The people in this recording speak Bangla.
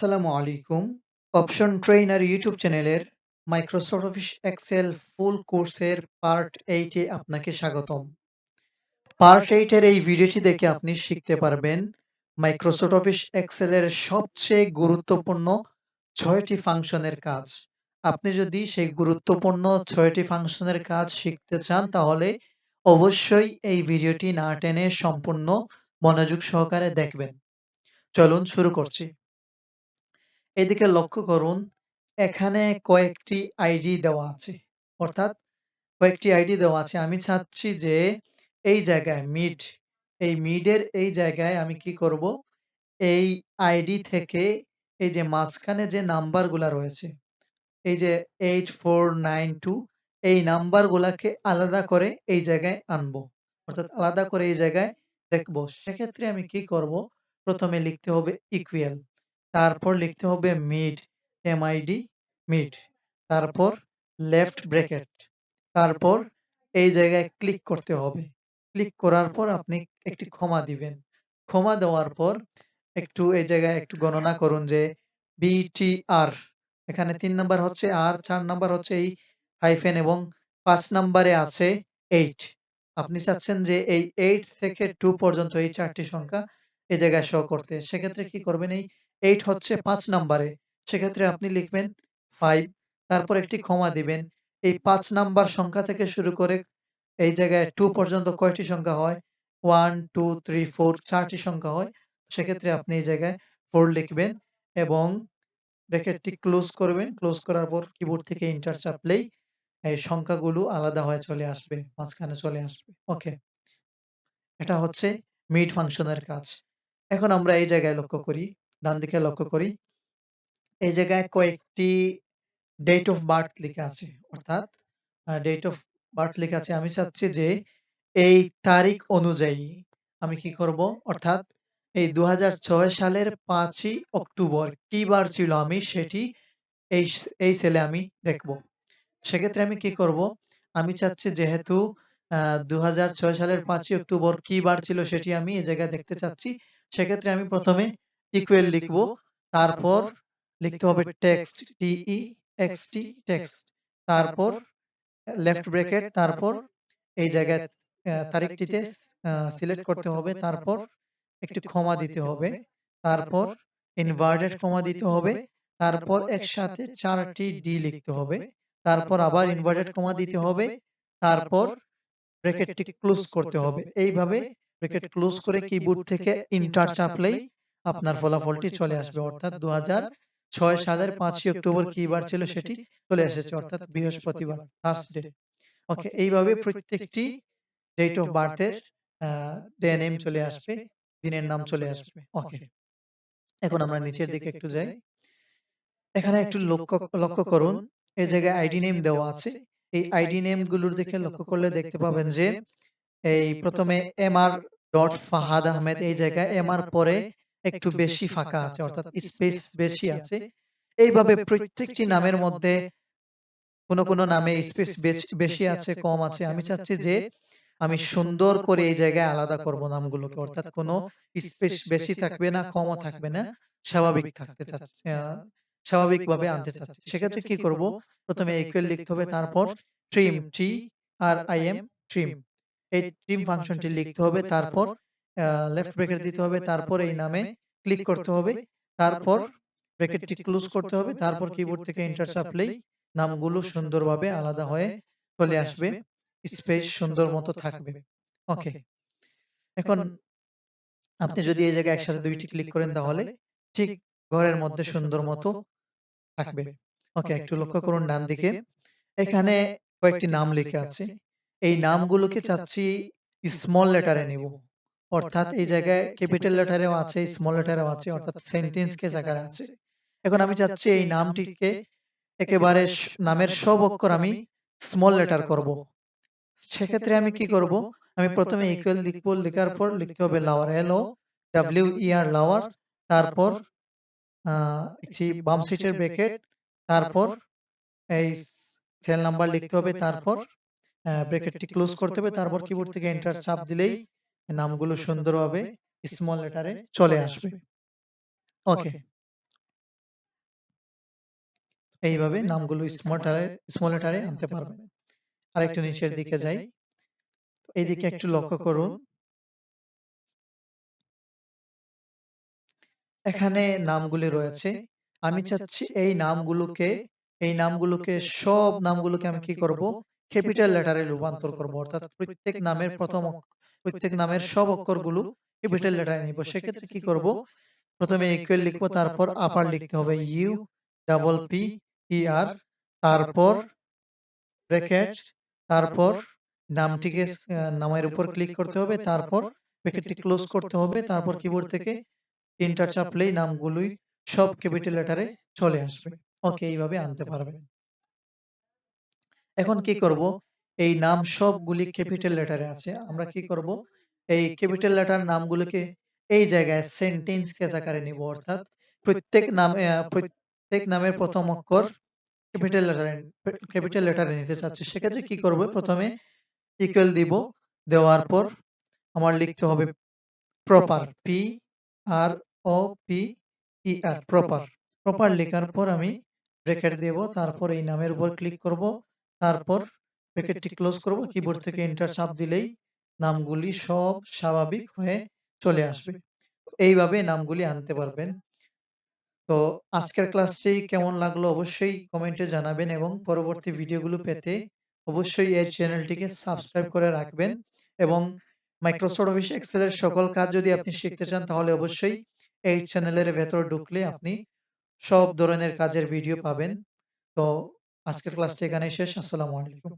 আসসালামু আলাইকুম। অপশন ট্রেইনার ইউটিউব চ্যানেলের মাইক্রোসফট অফিস এক্সেল ফুল কোর্সের পার্ট 8 এ আপনাকে স্বাগতম। পার্ট 8 এর এই ভিডিওটি দেখে আপনি শিখতে পারবেন মাইক্রোসফট অফিস এক্সেলের সবচেয়ে গুরুত্বপূর্ণ ৬ টি ফাংশনের কাজ। আপনি যদি সেই গুরুত্বপূর্ণ ৬ টি ফাংশনের কাজ শিখতে চান তাহলে অবশ্যই এই ভিডিওটি না টেনে সম্পূর্ণ মনোযোগ সহকারে দেখবেন। চলুন শুরু করছি। এদিকে লক্ষ্য করুন, এখানে কয়েকটি আইডি দেওয়া আছে। অর্থাৎ কয়েকটি আইডি দেওয়া আছে। আমি চাচ্ছি যে এই জায়গায় মিড, এই মিডের এই জায়গায় আমি কি করব? এই আইডি থেকে এই যে মাঝখানে যে নাম্বারগুলা রয়েছে, এই যে এইট ফোর নাইন টু এই নাম্বারগুলাকে আলাদা করে এই জায়গায় আনব। অর্থাৎ আলাদা করে এই জায়গায় দেখব। সেক্ষেত্রে আমি কি করব? প্রথমে লিখতে হবে ইকুয়াল তারপর লিখতে হবে mid M I D mid তারপর লেফট ব্রেকেট তারপর এই জায়গায় ক্লিক করতে হবে। ক্লিক করার পর আপনি একটি ক্ষমা দিবেন। ক্ষমা দেওয়ার পর একটু এই জায়গায় একটু গণনা করুন যে বিটিআর এখানে তিন নাম্বার হচ্ছে আর চার নাম্বার হচ্ছে এই হাইফেন এবং পাঁচ নাম্বারে আছে এইট আপনি চাচ্ছেন যে এই এইট থেকে টু পর্যন্ত এই চারটি সংখ্যা এই জায়গায় শো করতে। সেক্ষেত্রে কি করবেন? এই এইট হচ্ছে পাঁচ নাম্বারে। সেক্ষেত্রে আপনি লিখবেন ফাইভ তারপর একটি ক্ষমা দিবেন। এই পাঁচ নাম্বার সংখ্যা থেকে শুরু করে এই জায়গায় টু পর্যন্ত কয়টি সংখ্যা হয়? ওয়ান টু থ্রি ফোর চারটি সংখ্যা হয়। সেক্ষেত্রে আপনি এই জায়গায় ফোর লিখবেন এবং ব্র্যাকেটটি ক্লোজ করবেন। ক্লোজ করার পর কিবোর্ড থেকে ইন্টার চাপলেই এই সংখ্যাগুলো আলাদা হয়ে চলে আসবে মাঝখানে চলে আসবে। ওকে এটা হচ্ছে মিড ফাংশনের কাজ। এখন আমরা এই জায়গায় লক্ষ্য করি। ডান দিকে লক্ষ্য করি। এই জায়গায় কয়েকটি ডেট অফ বার্থ লেখা আছে অর্থাৎ ডেট অফ বার্থ লেখা আছে। আমি চাচ্ছি যে এই তারিখ অনুযায়ী আমি কি করব? অর্থাৎ এই দু সালের পাঁচই অক্টোবর কি বার ছিল আমি সেটি এই এই সেলে আমি দেখব। সেক্ষেত্রে আমি কি করব? আমি চাচ্ছি যেহেতু দু হাজার ছয় সালের পাঁচই অক্টোবর কি বার ছিল সেটি আমি এই জায়গায় দেখতে চাচ্ছি। সেক্ষেত্রে আমি প্রথমে ইকুয়াল লিখব। তারপর লিখতে হবে text T E X T text তারপর লেফট ব্র্যাকেট তারপর এই জায়গায় তারিখটিতে সিলেক্ট করতে হবে। তারপর একটি ক্ষমা দিতে হবে। তারপর ইনভার্টেড ক্ষমা দিতে হবে। তারপর একসাথে চারটি ডি লিখতে হবে। তারপর আবার ইনভার্টেড ক্ষমা দিতে হবে। তারপর ব্র্যাকেটটি ক্লোজ করতে হবে। এইভাবে ব্র্যাকেট ক্লোজ করে কিবোর্ড থেকে ইন্টার চাপলেই আপনার ফলাফলটি চলে আসবে অর্থাৎ দু ছয় সালের পাঁচই অক্টোবর কি বার ছিল সেটি চলে এসেছে অর্থাৎ বৃহস্পতিবার থার্সডে ওকে এইভাবে প্রত্যেকটি ডেট অফ বার্থের ডে নেম চলে আসবে দিনের নাম চলে আসবে। ওকে এখন আমরা নিচের দিকে একটু যাই। এখানে একটু লক্ষ্য লক্ষ্য করুন। এই জায়গায় আইডি নেম দেওয়া আছে। এই আইডি নেমগুলোর দিকে লক্ষ্য করলে দেখতে পাবেন যে এই প্রথমে M R dot Fahad Ahmed এই জায়গায় এম আর পরে একটু বেশি ফাঁকা আছে অর্থাৎ স্পেস বেশি আছে। এইভাবে প্রত্যেকটি নামের মধ্যে কোন কোন নামে স্পেস বেশি আছে কম আছে। আমি চাচ্ছি যে আমি সুন্দর করে এই জায়গায় আলাদা করব নামগুলোকে অর্থাৎ কোনো স্পেস বেশি থাকবে না কমও থাকবে না স্বাভাবিক থাকতে চাচ্ছি স্বাভাবিকভাবে আনতে চাচ্ছি। সেক্ষেত্রে কি করব? প্রথমে ইকুয়াল লিখতে হবে তারপর trim T R I M trim এই ট্রিম ফাংশনটি লিখতে হবে তারপর লেফট ব্রেকেট দিতে হবে তারপর এই নামে ক্লিক করতে হবে। তারপর ব্রেকেটটি ক্লোজ করতে হবে তারপর কিবোর্ড থেকে এন্টার চাপলেই নামগুলো সুন্দরভাবে আলাদা হয়ে চলে আসবে স্পেস সুন্দর মতো থাকবে। ওকে এখন আপনি যদি এই জায়গায় একসাথে দুইটি ক্লিক করেন তাহলে ঠিক ঘরের মধ্যে সুন্দর মতো থাকবে। ওকে একটু লক্ষ্য করুন ডান দিকে। এখানে কয়েকটি নাম লিখে আছে। এই নামগুলোকে চাচ্ছি স্মল লেটারে নিব অর্থাৎ এই জায়গায় ক্যাপিটাল লেটারেও আছে স্মল লেটারেও আছে অর্থাৎ সেন্টেন্স কে জায়গায় আছে। এখন আমি চাচ্ছি এই নামটিকে একেবারে নামের সব অক্ষর আমি স্মল লেটার করব। সেক্ষেত্রে আমি কি করব? আমি প্রথমে ইকুয়াল লিখব লেখার পর লিখতে হবে lower L O W E R lower তারপর একটি বাম সিটের ব্র্যাকেট তারপর এই সেল নাম্বার লিখতে হবে তারপর ব্র্যাকেটটি ক্লোজ করতে হবে তারপর কিবোর্ড থেকে এন্টার চাপ দিলেই নামগুলো সুন্দরভাবে স্মল লেটারে চলে আসবে। ওকে। এইভাবে নামগুলো স্মল লেটারে আনতে পারবেন। আরেকটু নিচের দিকে যাই। এইদিকে একটু লক্ষ্য করুন। এখানে নামগুলি রয়েছে। আমি চাচ্ছি এই নামগুলোকে এই নামগুলোকে সব নামগুলোকে আমি কি করব? ক্যাপিটাল লেটারে রূপান্তর করব। অর্থাৎ প্রত্যেক নামের প্রথম প্রত্যেক নামের সব অক্ষরগুলো ক্যাপিটাল লেটারে নিব সেক্ষেত্রে কি করব? প্রথমে ইকুয়াল লিখব তারপর আপার লিখতে হবে U double P E R তারপর ব্র্যাকেট তারপর নামটিকে নামের উপর ক্লিক করতে হবে। তারপর ব্র্যাকেটটি ক্লোজ করতে হবে। তারপর কিবোর্ড থেকে তিনটা চাপলেই নামগুলোই সব ক্যাপিটাল লেটারে চলে আসবে। ওকে এইভাবে আনতে পারবে। এখন কি করব? এই নাম সবগুলি ক্যাপিটাল লেটারে আছে। আমরা কি করব? এই ক্যাপিটাল লেটার নামগুলোকে এই জায়গায় সেন্টেন্স কেস আকারে নিব, অর্থাৎ প্রত্যেক নামে প্রত্যেক নামের প্রথম অক্ষর ক্যাপিটাল লেটারে ক্যাপিটাল লেটারে নিতে চাচ্ছি। সেক্ষেত্রে কি করব? প্রথমে ইকুয়াল দিব, দেওয়ার পর আমার লিখতে হবে proper P R O P E R proper proper লেখার পর আমি ব্র্যাকেট দেব, তারপর এই নামের উপর ক্লিক করব, তারপর ব্র্যাকেটটি ক্লোজ করব কিবোর্ড থেকে এন্টার চাপ দিলেই নামগুলি সব স্বাভাবিক হয়ে চলে আসবে। এইভাবে নামগুলি আনতে পারবেন। তো আজকের ক্লাসটি কেমন লাগল অবশ্যই কমেন্টে জানাবেন এবং পরবর্তী ভিডিওগুলো পেতে অবশ্যই এই চ্যানেলটিকে সাবস্ক্রাইব করে রাখবেন এবং মাইক্রোসফট অফিস এক্সেলের সকল কাজ যদি আপনি শিখতে চান তাহলে অবশ্যই এই চ্যানেলের ভেতর ঢুকলে আপনি সব ধরনের কাজের ভিডিও পাবেন। তো আজকের ক্লাসটি এখানে শেষ আসসালামু আলাইকুম